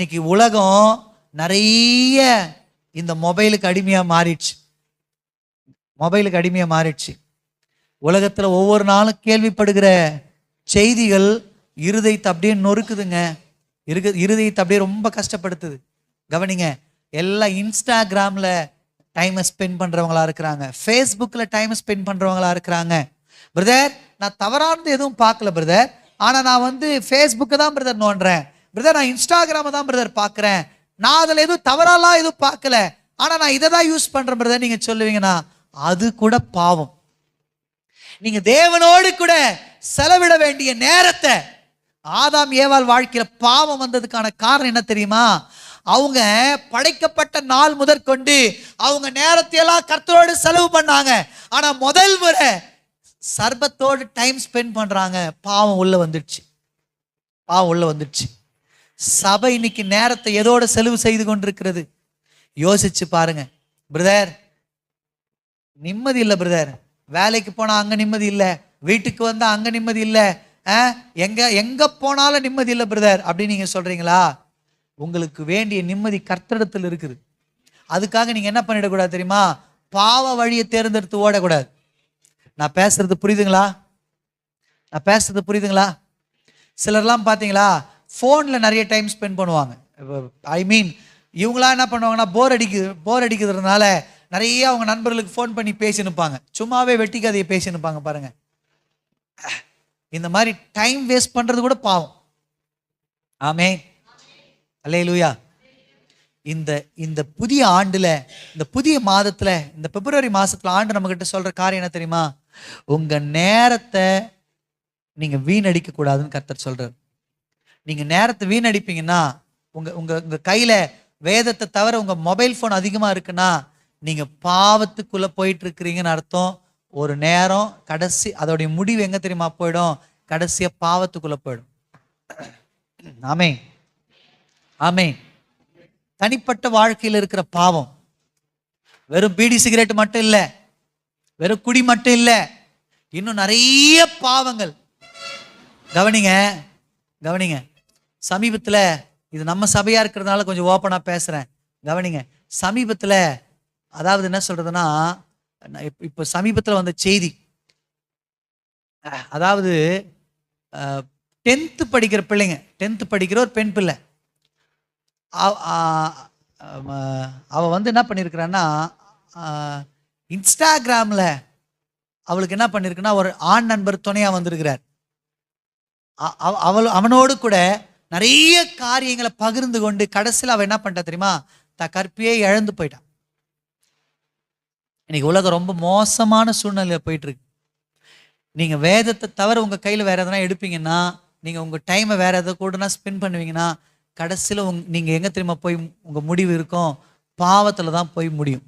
இன்னைக்கு உலகம் நிறைய இந்த மொபைலுக்கு அடிமையாக மாறிடுச்சு. மொபைலுக்கு அடிமையாக மாறிடுச்சு. உலகத்தில் ஒவ்வொரு நாளும் கேள்விப்படுகிற செய்திகள் இருதயத்தை அப்படியே நொறுக்குதுங்க. இருக்கு இருதயத்தை அப்படியே ரொம்ப கஷ்டப்படுத்துது. கவனிங்க எல்லாம் இன்ஸ்டாகிராமில் டைமை ஸ்பெண்ட் பண்ணுறவங்களா இருக்கிறாங்க. ஃபேஸ்புக்கில் டைமை ஸ்பெண்ட் பண்ணுறவங்களா இருக்கிறாங்க. பிரதர் நான் தவறானது எதுவும் பார்க்கல பிரதர் ஆனால் நான் வந்து ஃபேஸ்புக்கை தான் பிரதர் நோண்டுறேன். பிரதர் நான் இன்ஸ்டாகிராமை தான் பிரதர் பார்க்குறேன். நான் அதில் எதுவும் தவறாலாம் எதுவும் பார்க்கல. ஆனால் நான் இதை தான் யூஸ் பண்ணுறேன் பிரதர் நீங்கள் சொல்லுவீங்கன்னா அது கூட பாவம். நீங்கள் தேவனோடு கூட செலவிட வேண்டிய நேரத்தை ஆதாம் ஏவாள் வாழ்க்கையில் பாவம் வந்ததுக்கான காரணம் என்ன தெரியுமா? அவங்க படைக்கப்பட்ட நாள் முதற்கொண்டு அவங்க நேரத்தையெல்லாம் கர்த்தரோடு செலவு பண்ணாங்க. ஆனால் முதல் முறை சர்பத்தோடு டைம் ஸ்பெண்ட் பண்ணுறாங்க பாவம் உள்ளே வந்துடுச்சு. பாவம் உள்ளே வந்துடுச்சு. சபை இன்னைக்கு நேரத்தை எதோட செலவு செய்து கொண்டிருக்கிறது? யோசிச்சு பாருங்க. பிரதர் நிம்மதி இல்லை பிரதர் வேலைக்கு போனால் அங்கே நிம்மதி இல்லை. வீட்டுக்கு வந்தால் அங்கே நிம்மதி இல்லை. எங்க எங்க போனாலும் நிம்மதி இல்லை பிரதர் அப்படின்னு நீங்க சொல்றீங்களா? உங்களுக்கு வேண்டிய நிம்மதி கர்த்தடத்தில் இருக்குது. அதுக்காக நீங்க என்ன பண்ணிடக்கூடாது தெரியுமா? பாவ வழியை தேர்ந்தெடுத்து ஓடக்கூடாது. நான் பேசுறது புரியுதுங்களா? நான் பேசுறது புரியுதுங்களா? சிலர்லாம் பார்த்தீங்களா ஃபோனில் நிறைய டைம் ஸ்பெண்ட் பண்ணுவாங்க. ஐ மீன் இவங்களாம் என்ன பண்ணுவாங்கன்னா போர் அடிக்கு போர் அடிக்கிறதுனால நிறைய அவங்க நண்பர்களுக்கு ஃபோன் பண்ணி பேசினுப்பாங்க சும்மாவே வெட்டி கதையை பேசினுப்பாங்க பாருங்க. இந்த மாதிரி டைம் வேஸ்ட் பண்ணுறது கூட பாவம். ஆமே அல்லே லூயா இந்த இந்த புதிய ஆண்டில் இந்த புதிய மாதத்தில் இந்த பிப்ரவரி மாதத்தில் ஆண்டு நம்மக்கிட்ட சொல்கிற காரியம் என்ன தெரியுமா? உங்கள் நேரத்தை நீங்கள் வீணடிக்க கூடாதுன்னு கர்த்தர் சொல்கிறார் நீங்க நேரத்தை வீணடிப்பீங்கன்னா உங்க உங்க உங்க கையில வேதத்தை தவிர உங்க மொபைல் ஃபோன் அதிகமா இருக்குன்னா நீங்க பாவத்துக்குள்ள போயிட்டு இருக்கிறீங்கன்னு அர்த்தம். ஒரு நேரம் கடைசி அதோடைய முடிவு எங்க தெரியுமா போயிடும்? கடைசியாக பாவத்துக்குள்ள போயிடும். ஆமே ஆமே தனிப்பட்ட வாழ்க்கையில் இருக்கிற பாவம். வெறும் பீடி சிகரெட் மட்டும் இல்லை. வெறும் குடி மட்டும் இல்லை. இன்னும் நிறைய பாவங்கள். கவனிங்க கவனிங்க. சமீபத்தில் இது நம்ம சபையாக இருக்கிறதுனால கொஞ்சம் ஓப்பனாக பேசுகிறேன் கவனிங்க. சமீபத்தில் அதாவது என்ன சொல்கிறதுன்னா இப்போ சமீபத்தில் வந்த செய்தி. அதாவது டென்த்து படிக்கிற பிள்ளைங்க டென்த்து படிக்கிற ஒரு பெண் பிள்ளை. அவ- வந்து என்ன பண்ணியிருக்கிறான்னா இன்ஸ்டாகிராமில் அவளுக்கு என்ன பண்ணியிருக்குன்னா ஒரு ஆண் நண்பர் துணையாக வந்திருக்கிறார். அவ- அவள் அவனோடு கூட நிறைய காரியங்களை பகிர்ந்து கொண்டு கடைசியில் அவன் என்ன பண்ணிட்டா தெரியுமா? த கற்பியே இழந்து போயிட்டான். இன்னைக்கு உலகம் ரொம்ப மோசமான சூழ்நிலையில போயிட்டு இருக்கு நீங்க வேதத்தை தவிர உங்க கையில் வேற எதனா எடுப்பீங்கன்னா நீங்க உங்க டைமை வேற எதை கூடனா ஸ்பெண்ட் பண்ணுவீங்கன்னா கடைசியில் உங் நீங்கள் எங்கே தெரியுமா போய் உங்கள் முடிவு இருக்கும்? பாவத்தில் தான் போய் முடியும்.